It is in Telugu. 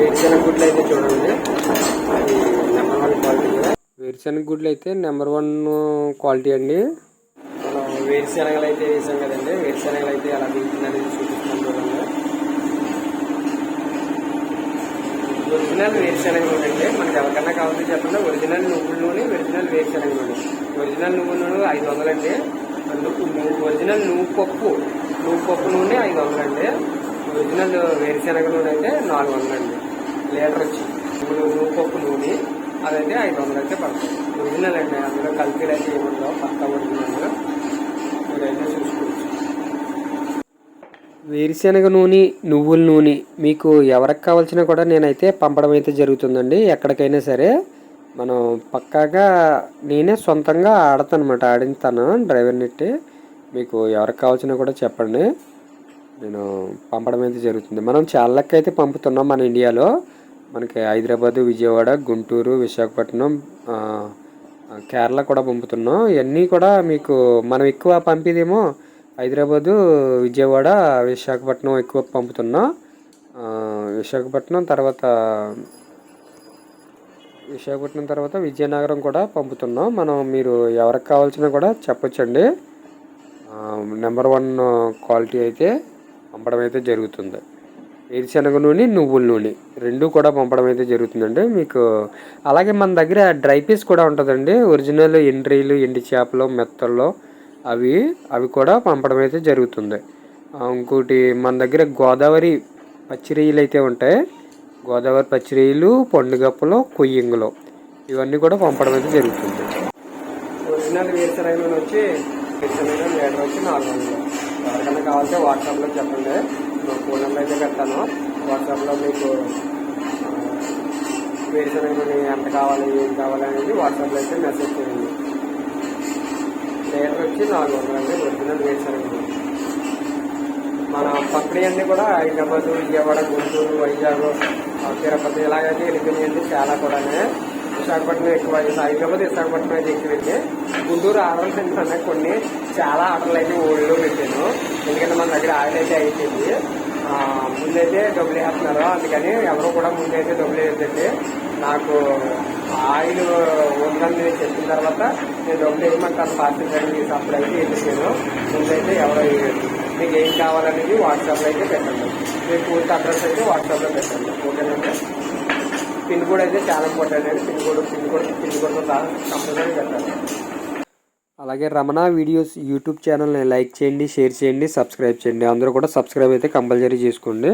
వేరుశెనగ గుడ్లు అయితే చూడండి. అది నెంబర్ వన్ క్వాలిటీ వేరుశెనగ గుడ్లు అయితే నెంబర్ వన్ క్వాలిటీ అండి. మనం వేరుశెనగలు అయితే వేసాం కదండి. వేరుశెనగలు అయితే ఎలా దిగుతుందని చూపిస్తున్నాం చూడండి. ఒరిజినల్ వేరుశెనగ నూనె అంటే మనకి ఎవరికన్నా కావాలంటే చెప్పండి. ఒరిజినల్ నువ్వుల నూనె ఒరిజినల్ వేరుశెనగ నూనె ఒరిజినల్ నువ్వుల నూనె ఐదు వందలండి. అందుకు ను- ఒరిజినల్ నువ్వు పప్పు నువ్వు పప్పు నూనె ఐదు వందలండి. ఒరిజినల్ వేరుశెనగ నూనె అయితే నాలుగు వందలండి. లీటర్ వచ్చి ఇప్పుడు నువ్వు పప్పు నూనె అదైతే ఐదు వందలు అయితే పడుతుంది ఒరిజినల్ అండి అందులో కలిపి అయితే ఏముండవు పక్కా ఒరిజినల్ మీరైతే చూసుకోవచ్చు. వేరుశనగ నూనె నువ్వుల నూనె మీకు ఎవరికి కావాల్సినా కూడా నేనైతే పంపడం అయితే జరుగుతుందండి. ఎక్కడికైనా సరే మనం పక్కాగా నేనే సొంతంగా ఆడతానమాట అనమాట ఆడిస్తాను డ్రైవర్ నెట్టి మీకు ఎవరికి కావాల్సినా కూడా చెప్పండి. నేను పంపడం అయితే జరుగుతుంది. మనం చాలాకైతే పంపుతున్నాం మన ఇండియాలో. మనకి హైదరాబాదు విజయవాడ గుంటూరు విశాఖపట్నం కేరళ కూడా పంపుతున్నాం. ఇవన్నీ కూడా మీకు మనం ఎక్కువ పంపిదేమో హైదరాబాదు విజయవాడ విశాఖపట్నం ఎక్కువ పంపుతున్నాం. విశాఖపట్నం తర్వాత విశాఖపట్నం తర్వాత విజయనగరం కూడా పంపుతున్నాం. మనం మీరు ఎవరికి కావాల్సిన కూడా చెప్పొచ్చండి. నెంబర్ వన్ క్వాలిటీ అయితే పంపడం అయితే జరుగుతుంది. వేరుశనగ నూనె నువ్వుల నూనె రెండు కూడా పంపడం అయితే జరుగుతుందండి. మీకు అలాగే మన దగ్గర డ్రై పీస్ కూడా ఉంటుందండి. ఒరిజినల్ ఎండ్రీలు ఎండి చేపలు మెత్తల్లో అవి అవి కూడా పంపడం అయితే జరుగుతుంది. ఇంకోటి మన దగ్గర గోదావరి పచ్చి అయితే ఉంటాయి. గోదావరి పచ్చి పండుగప్పలు కొయ్యింగులు ఇవన్నీ కూడా పంపడం అయితే జరుగుతుంది. ఒరిజినల్ వేరుశనగ నూనె వచ్చి వేరుశనగ లీటర్ వచ్చి నాలుగు వందలు. ఎవరికైనా కావాలంటే వాట్సాప్లో చెప్పండి. నా పెడతాను వాట్సాప్లో మీకు ఆ, ఎంత కావాలి ఏం కావాలి అనేది వాట్సాప్లో అయితే మెసేజ్ చేయండి. లీటర్ వచ్చి నాలుగు వందలు అండి ఒరిజినల్ వేరుశనగ మన పక్కడి అన్ని కూడా హైదరాబాద్ విజయవాడ గుంటూరు వైజాగ్ తిరుపతి ఇలాగైతే వెళ్ళిపోయినాయండి చాలా కూడా విశాఖపట్నం ఎక్కువ హైదరాబాద్ విశాఖపట్నం అయితే ఎక్కువైంది గుంటూరు ఆర్డర్లు తింటున్నాను కొన్ని చాలా ఆర్డర్లు అయితే ఓడిలో పెట్టాను. ఎందుకంటే మన దగ్గర ఆయిల్ అయితే అయిపోయింది. ముందైతే డబ్బులు వేస్తున్నారు. అందుకని ఎవరు కూడా ముందైతే డబ్బులు వేయద్దండి. నాకు ఆయిల్ ఉందని నేను చెప్పిన తర్వాత నేను డబ్బులు వేయమంటాను పార్టీ సర్వీస్ సప్లై అయితే వేసాను ముందైతే ఎవరు మీకు ఏం కావాలనేది వాట్సాప్లో అయితే పెట్టండి. మీ పూర్తి అడ్రస్ అయితే వాట్సాప్లో పెట్టండి. ఓకేనండి పిన్ కోడ్ అయితే చాలా ఇంపార్టెంట్ అండి. పిన్ కోడ్ పిన్ కోడ్ పిన్ కోడ్తో కంపల్సరీ పెట్టండి. అలాగే రమణ వీడియోస్ యూట్యూబ్ ఛానల్ని లైక్ చేయండి షేర్ చేయండి సబ్స్క్రైబ్ చేయండి. అందరూ కూడా సబ్స్క్రైబ్ అయితే కంపల్సరీ చేసుకోండి.